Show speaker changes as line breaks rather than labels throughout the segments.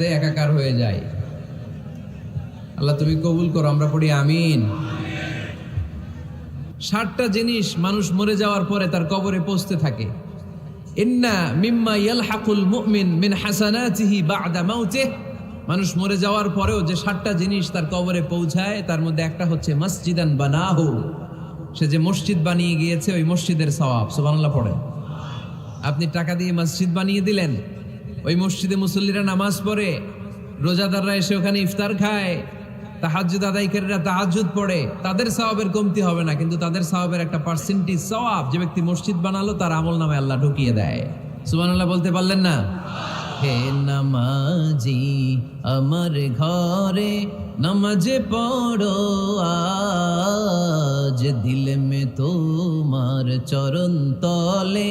সাথে একাকার হয়ে যায়। আল্লাহ তুমি কবুল করো, আমরা পড়ি আমিন। ষাটটা জিনিস মানুষ মরে যাওয়ার পরে তার কবরে পৌঁছতে থাকে। মিন মানুষ মরে যাওয়ার পরেও যে ষাটটা জিনিস তার কবরে পৌঁছায়, তার মধ্যে একটা হচ্ছে মসজিদান বানাহু। সে যে মসজিদ বানিয়ে গিয়েছে, ওই মসজিদের সওয়াব। সুবহানাল্লাহ পড়েন। আপনি টাকা দিয়ে মসজিদ বানিয়ে দিলেন ওই মসজিদে মুসল্লিরা নামাজ পড়ে, রোজাদাররা এসে ওখানে ইফতার খায় তাহাজুদ আদায়কারীরা তাহাজুদ পড়ে, তাদের সওয়াবের কমতি হবে না, কিন্তু তাদের সওয়াবের একটা পার্সেন্টেজ সওয়াব যে ব্যক্তি মসজিদ বানালো, তার আমল নামে আল্লাহ ঢুকিয়ে দেয়। সুবহানাল্লাহ বলতে পারলেন না? হে নামাজি, আমার ঘরে নামাজে পড়ো, আজ দিল মে তোমার চরণ তলে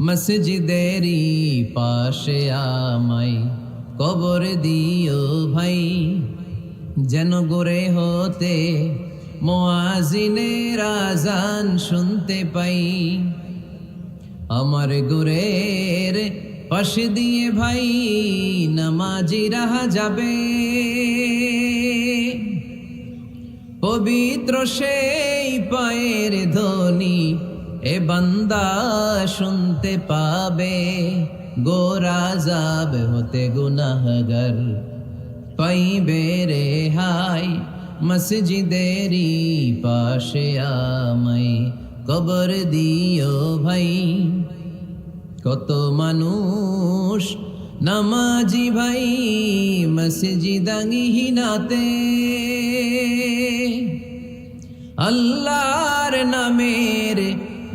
মসজিদেরই পাশে আমায় কবর দিও ভাই। যেন গোরে হতে মোয়াজিনের আজান শুনতে পাই। আমার গোরের পাশে দিয়ে ভাই নামাজি রাহা যাবে। পবিত্র সেই পায়ের ধ্বনি এ বান্দা শুনতে পাবে গোরা যাব হতে গুনাহগার। পাইবে রে হাই মসজিদেরই পাশে আমায়, কবর দিও ভাই। কত মানুষ নামাজি ভাই মসজিদাঙ্গিহীনাতে আল্লাহর নামের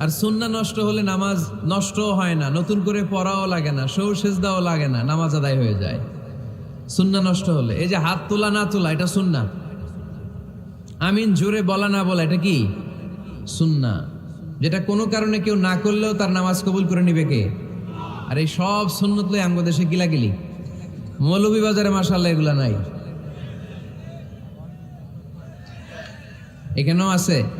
আর সুন্না নষ্ট হলে নামাজ নষ্টও হয় না, নতুন করে পড়াও লাগে না সৌ সেজদাও লাগে না, নামাজ আদায় হয়ে যায়। সুন্না নষ্ট হলে, এই যে হাত তোলা না তোলা, এটা সুন্না। আমিন জোরে বলা না বলা, এটা কি? সুন্না। যেটা কোনো কারণে কেউ না করলেও তার নামাজ কবুল করে নিবে কে? আর এই সব সুন্নত লই আমগো দেশে গিলাগিলি। মৌলভীবাজারে মাসাল্লাহ এগুলা নাই। এখানেও আছে।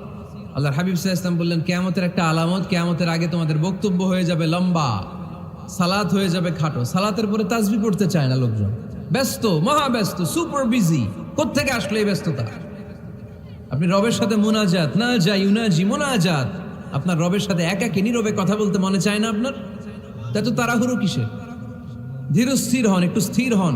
আল্লাহ হাবিব সাহা বললেন, কেয়ামতের একটা আলামত, কেয়ামতের আগে তোমাদের বক্তব্য হয়ে যাবে লম্বা, সালাত হয়ে যাবে খাটো। সালাতের পরে তাজবি পড়তে চায় না লোকজন। ব্যস্ত, মহা ব্যস্ত, সুপার বিজি। কোথেকে আসলে এই ব্যস্ততা? আপনি রবের সাথে মোনাজাত, না যাই ইউনাজি মোনাজাত। আপনার রবের সাথে একা কি নীরবে কথা বলতে মনে চায় না আপনার? তা তো তাড়াহুড়ো ধীর স্থির হন, একটু স্থির হন।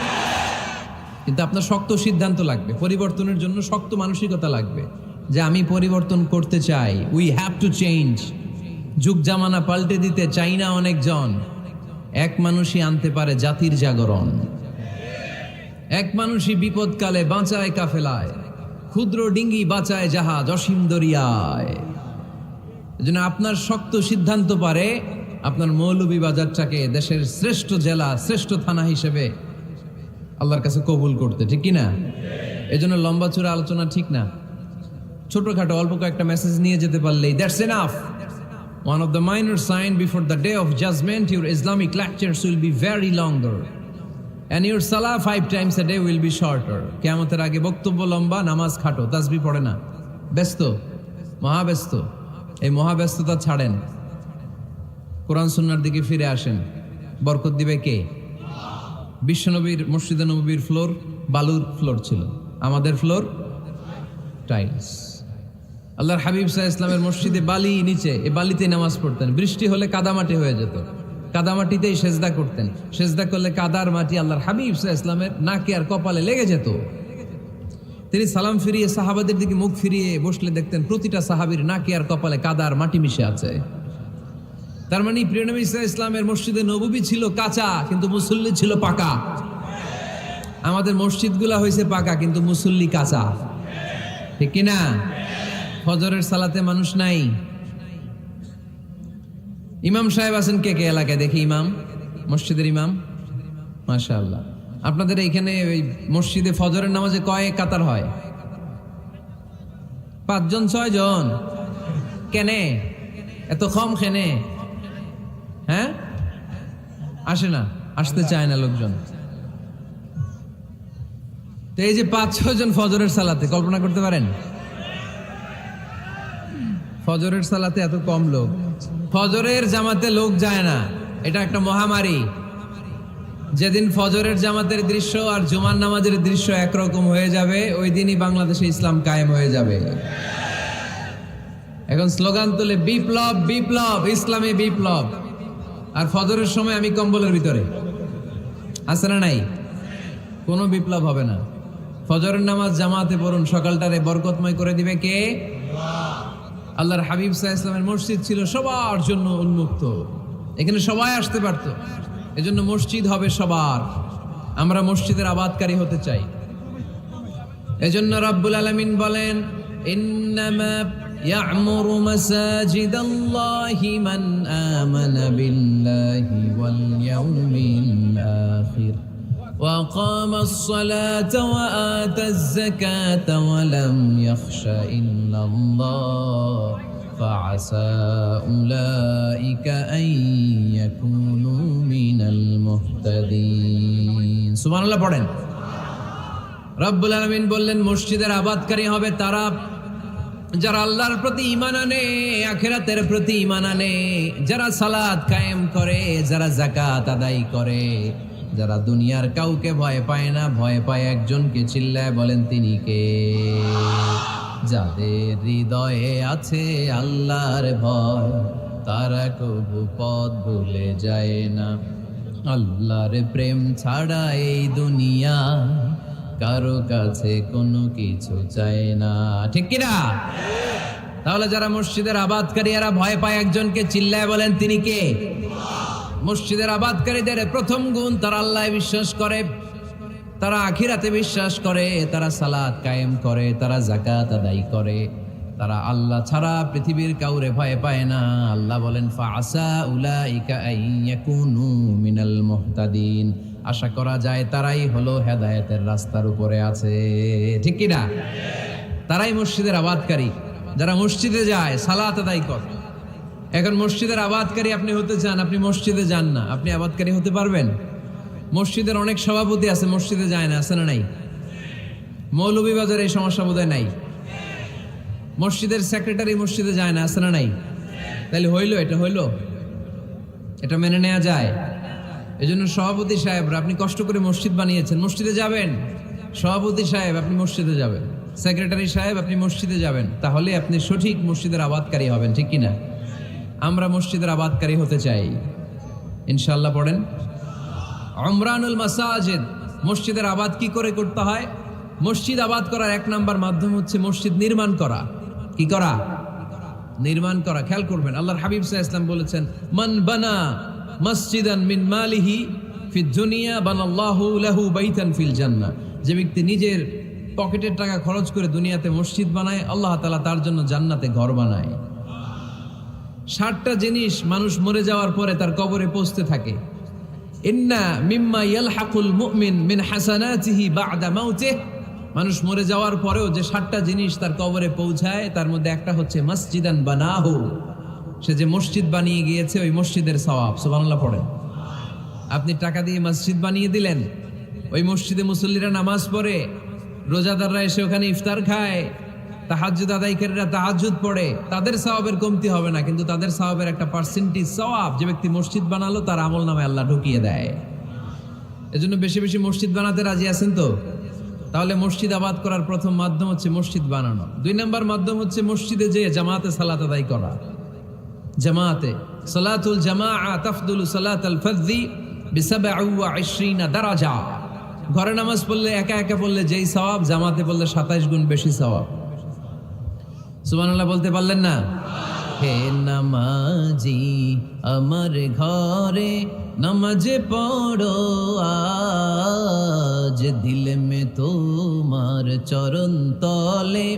কিন্তু আপনার শক্ত সিদ্ধান্ত লাগবে। পরিবর্তনের জন্য শক্ত মানসিকতা লাগবে যে আমি পরিবর্তন করতে চাই। উই হ্যাভ টু চেঞ্জ যুগ জামানা পাল্টে দিতে চাই না অনেকজন। এক মানুষই আনতে পারে জাতির জাগরণ। এক মানুষই বিপদকালে বাঁচায় কাফেলায়। ক্ষুদ্র ডিঙ্গি বাঁচায় জাহাজ অসীম দরিয়ায়। এজন্য আপনার শক্ত সিদ্ধান্ত পারে আপনার মৌলভীবাজারটাকে দেশের শ্রেষ্ঠ জেলা, শ্রেষ্ঠ থানা হিসেবে আল্লাহর কাছে কবুল করতে, ঠিক কি না জন্য লম্বা চূড়া আলোচনা ঠিক না। ছোটখাটো, অল্প কয়েকটা মেসেজ নিয়ে যেতে পারলেই that's enough one of the minor sign before the day of judgement your Islamic lectures will be very longer and your সালা five times a day will be shorter কেমতের আগে বক্তব্য লম্বা, নামাজ খাটো তাসবি পড়ে না। ব্যস্ত? মহাব্যস্ত? এই মহাব্যস্ততা ছাড়েন। কোরআন সুন্নার দিকে ফিরে আসেন। বরকত দিবে কে? বিশ্বনবীর, মসজিদে নবীর ফ্লোর, বালুর ফ্লোর ছিল। আমাদের ফ্লোর টাইলস। আল্লাহর হাবিব সাহা ইসলামের মসজিদে বালি নিচে, এ বালিতে নামাজ পড়তেন। বৃষ্টি হলে কাদামাটি হয়ে যেত। কাদামাটিতেই সেজদা করতেন। সেজদা করলে কাদার মাটি আল্লাহর হাবিব সাহা ইসলামের নাকে আর কপালে লেগে যেত। তিনি সালাম ফিরিয়ে, সাহাবাদের দিকে মুখ ফিরিয়ে বসলে দেখতেন প্রতিটা সাহাবীর নাকে আর কপালে কাদার মাটি মিশে আছে। তার মানে প্রিয়নবী ইসা ইসলামের মসজিদে নবী ছিল কাঁচা, কিন্তু মুসল্লি ছিল পাকা। আমাদের মসজিদগুলা হয়েছে পাকা, কিন্তু মুসল্লি কাঁচা। ঠিক কিনা? ফজরের সালাতে মানুষ নাই। ইমাম সাহেব আছেন কে কে এলাকায়? দেখি ইমাম, মসজিদের ইমাম। মাশা আল্লাহ আপনাদের এখানে ওই মসজিদে ফজরের নামাজে কয় কাতার হয়? পাঁচজন, ছয়জন? কেনে? এত কম খেনে হ্যাঁ? আসে না, আসতে চায় না লোকজন। তো এই যে পাঁচ, ছয় জন ফজরের সালাতে, কল্পনা করতে পারেন? ফজরের সালাতে এত কম লোক। ফজরের জামাতে লোক যায় না, এটা একটা মহামারী। যেদিন ফজরের জামাতের দৃশ্য আর জুমার নামাজের দৃশ্য একরকম হয়ে যাবে, ওই দিনই বাংলাদেশে ইসলাম কায়েম হয়ে যাবে। এখন স্লোগান তুলে, বিপ্লব বিপ্লব, ইসলামী বিপ্লব। আর ফজরের সময় আমি কম্বলের ভিতরে। আছে না নাই? কোনো বিপ্লব হবে না। ফজরের নামাজ জামাতে পড়ুন, সকালটারে বরকতময় করে দিবে কে? আল্লাহর হাবিব সাহা ইসলামের মসজিদ ছিল, সবার জন্য উন্মুক্ত। এখানে সবাই আসতে পারত। এজন্য মসজিদ হবে সবার। আমরা মসজিদের আবাদকারী হতে চাই। এজন্য রাব্বুল আলামিন বলেন يعمر مساجد الله من آمن بالله واليوم الآخر وأقام الصلاة وآتى الزكاة ولم يخش إلا الله فعسى أولئك أن يكونوا من المهتدين سبحان الله পড়েন রব্বুল আলমিন বললেন মসজিদের আবাদকারী হবে তারা যারা আল্লাহর প্রতি ইমান আনে, আখেরাতের প্রতি ইমান আনে, যারা সালাদ কায়েম করে, যারা জাকাত আদায় করে, যারা দুনিয়ার কাউকে ভয় পায় না, ভয় পায় একজনকে চিল্লায় বলেন তিনি কে? যাদের হৃদয়ে আছে আল্লাহর ভয়, তারা কবু পথ ভুলে যায় না। আল্লাহর প্রেম ছাড়া এই দুনিয়া কারও কাছে কোনো কিছু চায় না। ঠিক কিনা? তাহলে যারা মসজিদের আবাদকারী, এরা ভয় পায় একজনকে চিল্লায় বলেন, তিনি কে? মসজিদের আবাদকারীদের প্রথম গুণ, তারা আল্লাহ বিশ্বাস করে, তারা আখিরাতে বিশ্বাস করে, তারা সালাদ কায়েম করে, তারা জাকাত আদায় করে। তারা আল্লাহ ছাড়া পৃথিবীর কাউরে ভয় পায় না। আল্লাহ বলেন ফাসা উলাইকা আইয়াকুনু মিনাল মুহতাদিন। আশা করা যায় তারাই হলো হেদায়েতের রাস্তার উপরে আছে। ঠিক কি না তারাই মসজিদের আবাদকারী। যারা মসজিদে যায়, সালাত আদায় করে। এখন মসজিদের আবাদকারী আপনি হতে চান, আপনি মসজিদে যান না। আপনি আবাদকারী হতে পারবেন? মসজিদের অনেক সভাপতি আছে, মসজিদে যায় না, আছে না নাই? মৌলভীবাজার এই সমস্যা বোধহয় নাই। মসজিদের সেক্রেটারি মসজিদে যায় না, আছে না নাই? তাহলে হইল, এটা হইল? এটা মেনে নেওয়া যায়? এজন্য সভাপতি সাহেবরা, আপনি কষ্ট করে মসজিদ বানিয়েছেন। মসজিদে যাবেন? সভাপতি সাহেব, আপনি মসজিদে যাবেন। সেক্রেটারি সাহেব, আপনি মসজিদে যাবেন। তাহলে আপনি সঠিক মসজিদের আবাদকারী হবেন, ঠিক কিনা? আমরা মসজিদের আবাদকারী হতে চাই। ইনশাল্লাহ পড়েন। অমরানুল মাসাজিদ, মসজিদের আবাদ কি করে করতে হয়? মসজিদ আবাদ করার এক নাম্বার মাধ্যম হচ্ছে মসজিদ নির্মাণ করা। কি করা? নির্মাণ করা। খেয়াল করবেন, আল্লাহর হাবিব সাহা ইসলাম বলেছেন, মান বানা মসজিদান মিন মালিহি যে ব্যক্তি নিজের পকেটের টাকা খরচ করে দুনিয়াতে মসজিদ বানায়, আল্লাহ তালা তার জন্য জান্নাতে ঘর বানায়। ষাটটা জিনিস মানুষ মরে যাওয়ার পরে তার কবরে পৌঁছতে থাকে। ইন্না মিম্মা ইয়ালহাকুল মুমিন মিন হাসানাতিহি বাদা মাউতিহ। মানুষ মরে যাওয়ার পরেও যে ষাটটা জিনিস তার কবরে পৌঁছায়, তার মধ্যে একটা হচ্ছে মসজিদান বানাহু। সে যে মসজিদ বানিয়ে গিয়েছে, ওই মসজিদের সওয়াব, সুবহানাল্লাহ পড়ে আপনি টাকা দিয়ে মসজিদ বানিয়ে দিলেন, ওই মসজিদে মুসল্লিরা নামাজ পড়ে, রোজাদাররা এসে ওখানে ইফতার খায়, তাহাজ্জুদ আদায়কারীরা তাহাজ্জুদ পড়ে, তাদের সওয়াবের কমতি হবে না, কিন্তু তাদের সওয়াবের একটা পার্সেন্টেজ সওয়াব যে ব্যক্তি মসজিদ বানালো, তার আমল নামে আল্লাহ ঢুকিয়ে দেয়। এজন্য বেশি বেশি মসজিদ বানাতে রাজি আছেন তো? তাহলে মসজিদ আবাদ করার প্রথম মাধ্যম হচ্ছে মসজিদ বানানো। দুই নম্বর মাধ্যম হচ্ছে মসজিদে যে জামাতে সালাত আদায় করা। জামাতে। সালাতুল জামাআ তাফদুলু সালাতাল ফাযযি বিসাবঈ ওয়া দারাজা। ঘরে নামাজ পড়লে একা একা পড়লে যেই সওয়াব, জামাতে পড়লে 27 গুণ বেশি সওয়াব। সুবহানাল্লাহ বলতে পারলেন না? হে নামাজি, আমার ঘরে নামাজ পড়ো, আজ দিল মে তোমার চরণ তলে।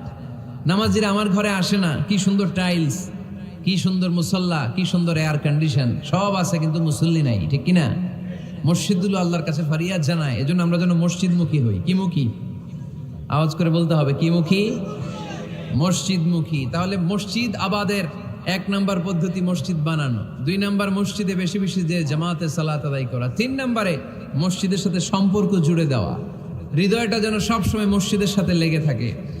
নামাজিরা আমার ঘরে আসে না। কি সুন্দর টাইলস কি সুন্দর মুসল্লা, কি সুন্দর এয়ার কন্ডিশন সব আছে কিন্তু মুসল্লি নাই, ঠিক কিনা? মসজিদগুলো আল্লাহর কাছে ফরিয়াদ জানায়, এজন্য আমরা যেন মসজিদমুখী হই। কি মুখী? আওয়াজ করে বলতে হবে, কি মুখী? মসজিদমুখী। তাহলে মসজিদ আবাদের এক নাম্বার পদ্ধতি মসজিদ বানানো। দুই নাম্বার মসজিদে বেশি বেশি যে জামাতে সালাত আদায় করা। তিন নাম্বারে মসজিদের সাথে সম্পর্ক জুড়ে দেওয়া। হৃদয়টা যেন সবসময় মসজিদের সাথে লেগে থাকে।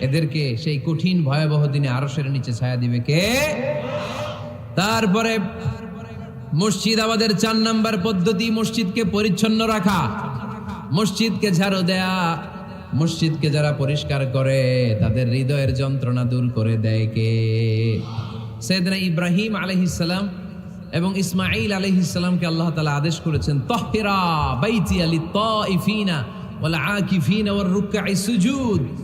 এদেরকে সেই কঠিন ভয়াবহ দিনে আরশের নিচে ছায়া দিবে কে? তারপরে মসজিদ আমাদের চার নাম্বার পদ্ধতি, মসজিদকে পরিচ্ছন্ন রাখা। মসজিদকে ঝাড়ু দেয়া। মসজিদকে যারা পরিষ্কার করে, তাদের হৃদয়ের যন্ত্রণা দূর করে দেয় কে? সৈয়দনা ইব্রাহিম আলহিসাল্লাম এবং ইসমাইল আলহিসাল্লামকে আল্লাহ তালা আদেশ করেছেন তহরা বাইতি আলি তিফিনা ওয়াল আকিফিনা ওয়ার রুকআই সুজুদ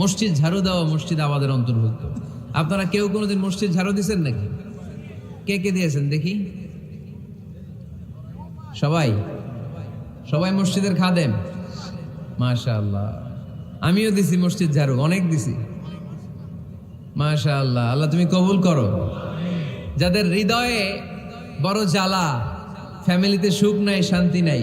মসজিদ ঝাড়ু দেওয়া মসজিদ আমাদের অন্তর্ভুক্ত। আপনারা কেউ কোনোদিন মসজিদ ঝাড়ু দিয়েছেন নাকি? কে কে দিয়েছেন দেখি? সবাই? সবাই মসজিদের খাদেম? মাশা আল্লাহ আমিও দিছি মসজিদ ঝাড়ু, অনেক দিছি। মাশা আল্লাহ আল্লাহ তুমি কবুল করো। যাদের হৃদয়ে বড় জ্বালা ফ্যামিলিতে সুখ নাই, শান্তি নাই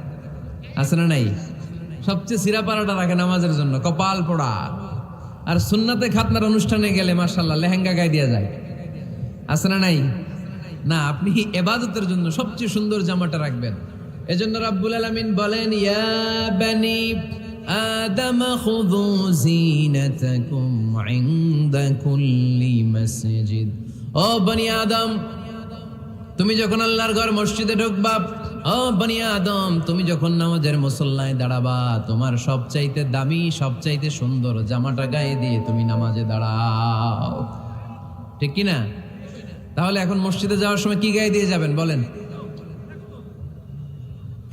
আছে না নাই? সবচেয়ে সিরা পাড়াটা রাখে নামাজের জন্য, কপাল পোড়া। আর সুন্নাতে খাতনার অনুষ্ঠানে গেলে মার্শাল্লাহ লেহেঙ্গা গায়ে দেওয়া যায়। আছে না নাই? না, আপনি এবাদতের জন্য সবচেয়ে সুন্দর জামাটা রাখবেন। এজন্য রাব্বুল আলামিন বলেন, ইয়া বানি জিনাতাকুম ইনদা কুল্লি মসজিদ। ও বনি আদম, তুমি যখন আল্লাহর ঘর মসজিদে ঢুকবা ও বনি আদম, তুমি যখন নামাজের মুসল্লায় দাঁড়াবা, তোমার সবচাইতে দামি, সবচাইতে সুন্দর জামাটা গায়ে দিয়ে তুমি নামাজে দাঁড়াও। ঠিক কি না তাহলে এখন মসজিদে যাওয়ার সময় কি গায়ে দিয়ে যাবেন বলেন?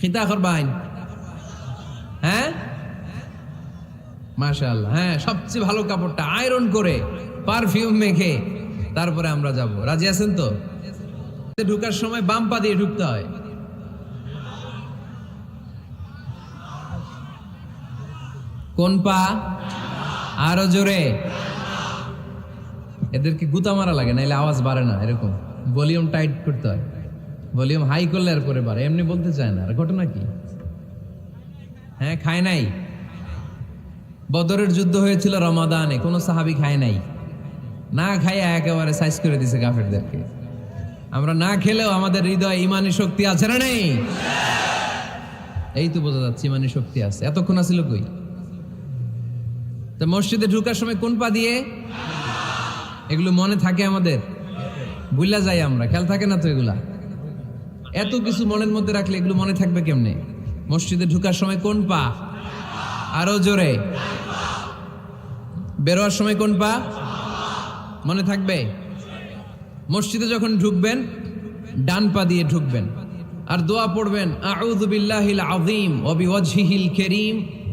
খিতা করবাইন হ্যাঁ? মাশাআল্লাহ হ্যাঁ সবচেয়ে ভালো কাপড়টা আয়রন করে, পারফিউম মেখে, তারপরে আমরা যাব। রাজি আছেন তো? ঢুকার সময় বাম পা দিয়ে ঢুকতে হয়। কোন পা? আরও জোরে। এদেরকে গুতা মারা লাগে, নাইলে আওয়াজ বাড়ে না, এরকম। ভলিউম টাইট করতে হয়। ভলিউম হাই করলে আর পরে বাড়ে, এমনি বলতে চায় না। আর ঘটনা কি? হ্যাঁ খায় নাই? বদরের যুদ্ধ হয়েছিল রমাদানে, কোনো সাহাবি খায় নাই। না খাইয়া একেবারে সাইজ করে দিছে কাফেরদেরকে। আমরা না খেলেও আমাদের হৃদয় ইমানি শক্তি আছে না নেই? এই তো বোঝা যাচ্ছে ইমানি শক্তি আছে। এতক্ষণ আছিল কই? তা মসজিদে ঢুকার সময় কোন পা দিয়ে? এগুলো মনে থাকে আমাদের। বুঝলা যাই আমরা, খেয়াল থাকে না তো এগুলা? এত কিছু মনের মধ্যে রাখলে এগুলো মনে থাকবে কেমনে? মসজিদে ঢুকার সময় কোন পা? আরও জোরে। বেরোয়ার সময় কোন পা? মনে থাকবে? মসজিদে যখন ঢুকবেন, ডান পা দিয়ে ঢুকবেন। আর দোয়া পড়বেন, আউযু বিল্লাহিল আযীম ওয়া বিওয়াজহিল কারীম।